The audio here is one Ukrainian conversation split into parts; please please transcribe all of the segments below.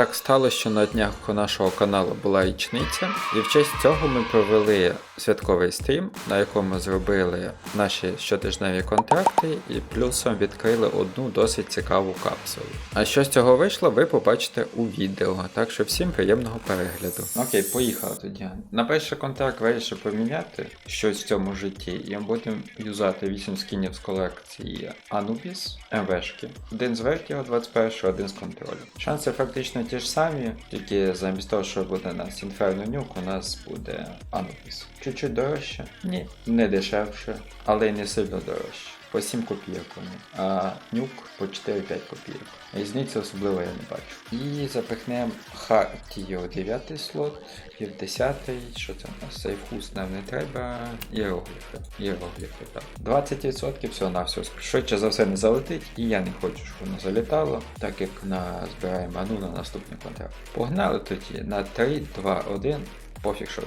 Так стало, що на днях у нашого каналу була річниця, і в честь цього ми провели святковий стрім, на якому зробили наші щотижневі контракти і плюсом відкрили одну досить цікаву капсулу. А що з цього вийшло, ви побачите у відео. Так що всім приємного перегляду. Окей, поїхали тоді. На перший контракт вирішив поміняти щось в цьому житті, і ми будемо юзати 8 скінів з колекції Anubis, МВшки. Один з Vertigo 21, один з контролю. Шанси фактично ті ж самі, тільки замість того, що буде у нас Inferno Nuke, у нас буде Anubis. Чуть-чуть дорожче? Ні. Не дешевше, але й не сильно дорожче. По 7 копійок вони, а нюк по 4-5 копійок. Різниці особливо я не бачу. І запихнемо Хартію 9 слот, і в 10 що це у нас? Сейфхус нам не треба. Іерогліфи. Іерогліфи, так. 20% всього на все. Швидше за все не залетить, і я не хочу, щоб воно залітало, так як на збираємо ану на наступний контракт. Погнали тоді на 3, 2, 1. Пофіг, що.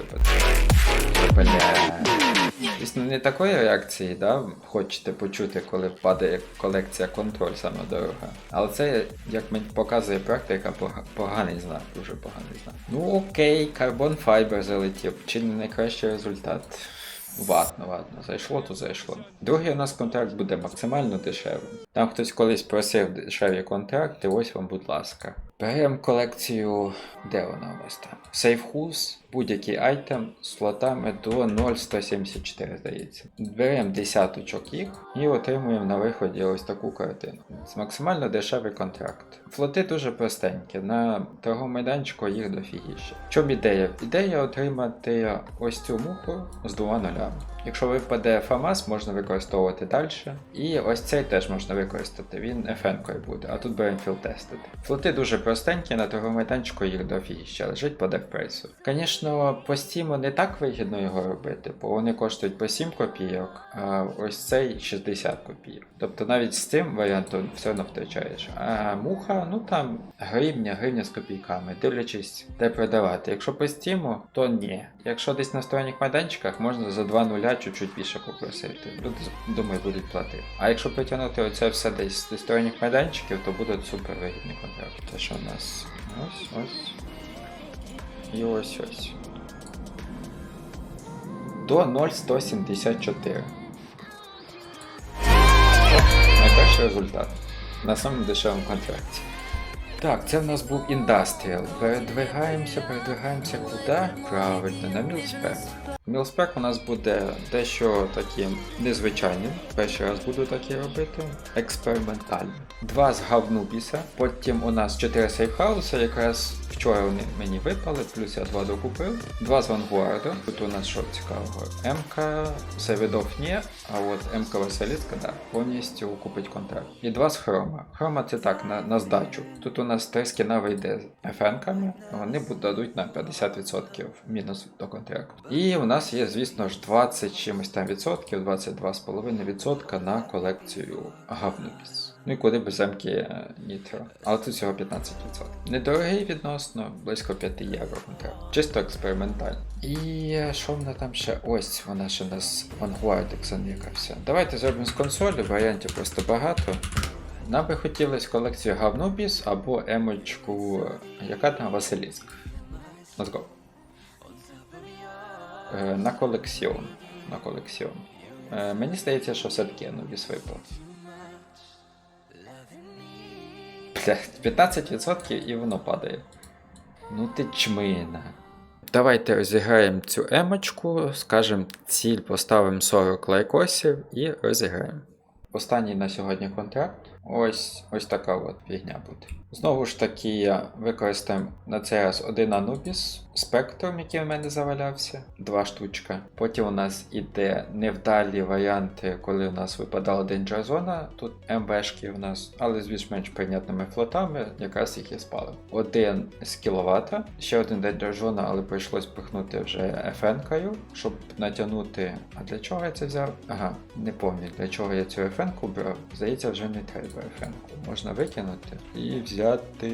Бля. Звісно, не такої реакції, да, хочете почути, коли падає колекція контроль саме дорога. Але це, як мені показує практика, пога- поганий знак, дуже поганий знак. Ну окей, карбон файбер залетів, чи не найкращий результат. Ладно, ладно, зайшло, то зайшло. Другий у нас контракт буде максимально дешевим. Там хтось колись просив дешеві контракти, ось вам, будь ласка. Беремо колекцію. Де вона у вас там? Сейфхус, будь-який айтем з слотами до 0,174, здається. Беремо десяточок їх і отримуємо на виході ось таку картину. Це максимально дешевий контракт. Флоти дуже простенькі, на того майданчику їх дофігіше. В чому ідея? Ідея отримати ось цю муху з двома нулями. Якщо випаде ФАМАС, можна використовувати далі. І ось цей теж можна використати, він FN-кою буде, а тут беремо філ тестити. Флоти дуже простенькі, на торговому майданчику їх дофігіще, лежить по дефпрейсу. Звісно, по стіму не так вигідно його робити, бо вони коштують по 7 копійок, а ось цей 60 копійок. Тобто навіть з цим варіантом все одно втрачаєш. А муха, ну там гривня, гривня з копійками, дивлячись, де продавати. Якщо по стіму, то ні. Якщо десь на сторонніх майданчиках, можна за 2 нуля чуть-чуть більше попросити. Люди, думаю, будуть платити. А якщо притягнути оце все десь зі сторонніх майданчиків, то буде супер вигідний контракт. Це що у нас? Ось, ось. І ось ось. До 0,174. Найкращий результат. На самому дешевому контракті. Так, це в нас був індастріал. Передвигаємося, передвигаємося куди? Правильно, на Мілспек. Мілспек у нас буде дещо таким незвичайним. Перший раз буду таке робити. Експериментальним. Два з Гавнубіса. Потім у нас чотири сейфхауса. Якраз вчора вони мені випали, плюс я два докупив. Два з Вангуарда. Тут у нас що цікавого? МК Севідов ні, а от МК Василіцька, да, повністю купить контракт. І два з Хрома. Хрома це так, на, на здачу. Тут у нас три скіна вийде з FN-ками, вони дадуть нам 50% мінус до контракту. І у нас є, звісно ж, 20 чимось там відсотків, 22,5% відсотка на колекцію Гавнубіс. Ну і куди без замки Нітро. Але тут всього 15%. Недорогий відносно, близько 5 євро контракт. Чисто експериментально. І е, що вона там ще? Ось вона ще у нас Vanguard екзонікався. Давайте зробимо з консолі, варіантів просто багато. Нам би хотілося колекцію Гавнубіс або емочку, яка там Василіск. Let's go. Е, на колекціон. На колекціон. Е, мені здається, що все-таки Анубіс випав. 15% і воно падає. Ну ти чмина. Давайте розіграємо цю емочку, скажемо ціль, поставимо 40 лайкосів і розіграємо. Останній на сьогодні контракт. Ось ось така от фігня буде. Знову ж таки, використаємо на цей раз один Anubis, спектром, який в мене завалявся, два штучка. Потім у нас іде невдалі варіанти, коли у нас випадала Danger Zone, тут МВшки у нас, але з більш-менш прийнятними флотами, якраз їх і спали. Один з кіловата, ще один Danger Zone, але прийшлось пихнути вже FN-кою, щоб натягнути. А для чого я це взяв? Ага, не пам'ятаю, для чого я цю FN-ку брав. Здається, вже не треба. FM. Можна викинути і взяти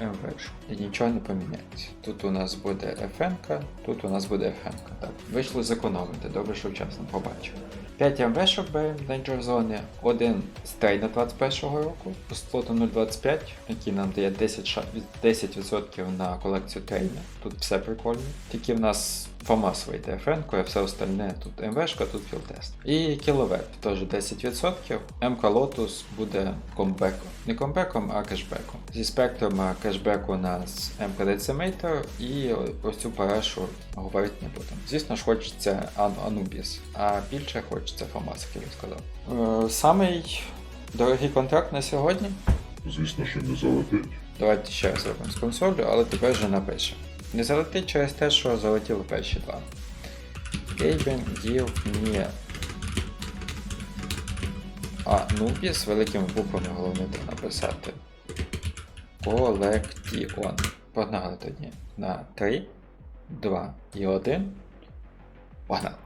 МВ. І нічого не поміняється. Тут у нас буде FN, тут у нас буде FM. Так, вийшло зекономити, добре, що вчасно побачив. 5 МВшок беремо Danger Zone, один з трейна 21-го року по слоту 0.25, який нам дає 10, ша- 10% на колекцію трейна. Тут все прикольно. Тільки в нас ФАМАС вийде фн а все остальне тут МВшка, тут філтест. І кіловет теж 10%. МК Lotus буде комбеком. Не комбеком, а кешбеком. Зі спектром кешбеку у нас МК Decimator і ось цю парашу говорити не будемо. Звісно ж, хочеться Anubis, а більше хочеться ФАМАС, як я сказав. Е, самий дорогий контракт на сьогодні. Звісно, що не залетить. Давайте ще раз зробимо з консолью, але тепер вже напишемо. Не залетить через те, що залетіли перші два. Гейбен їв мені. А Нубі з великими буквами головне треба написати. Колектіон. Погнали тоді. На 3, 2 і 1. Погнали.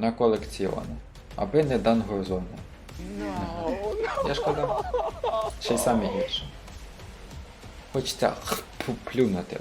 На колекціон. Аби не дан дангозони. Я казав. Ще й самі гірше. Хочеться плюнути,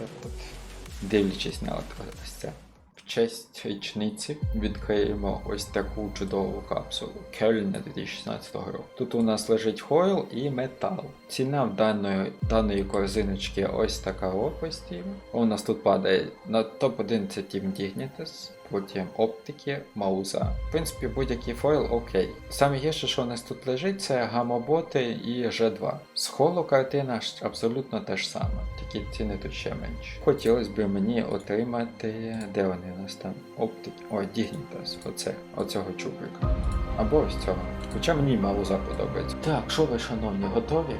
дивлячись на ось це. В честь річниці відкриємо ось таку чудову капсулу Кельна 2016 року. Тут у нас лежить хойл і метал. Ціна в даної, даної корзиночки ось така описті. У нас тут падає на топ-1 це Team Dignitas, потім оптики, мауза. В принципі, будь-який фойл окей. Саме гірше, що у нас тут лежить, це гамоботи і G2. З холо картина абсолютно те ж саме, тільки ціни тут ще менші. Хотілося б мені отримати, де вони у нас там? Оптики. Ой, Dignitas, оце, оцього чубрика. Або ось цього. Хоча мені мауза подобається. Так, що ви, шановні, готові?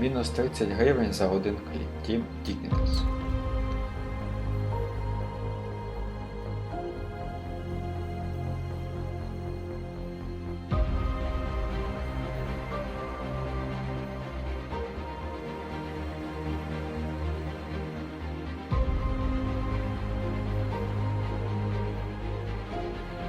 Мінус 30 гривень за один кліп. Team Dignitas.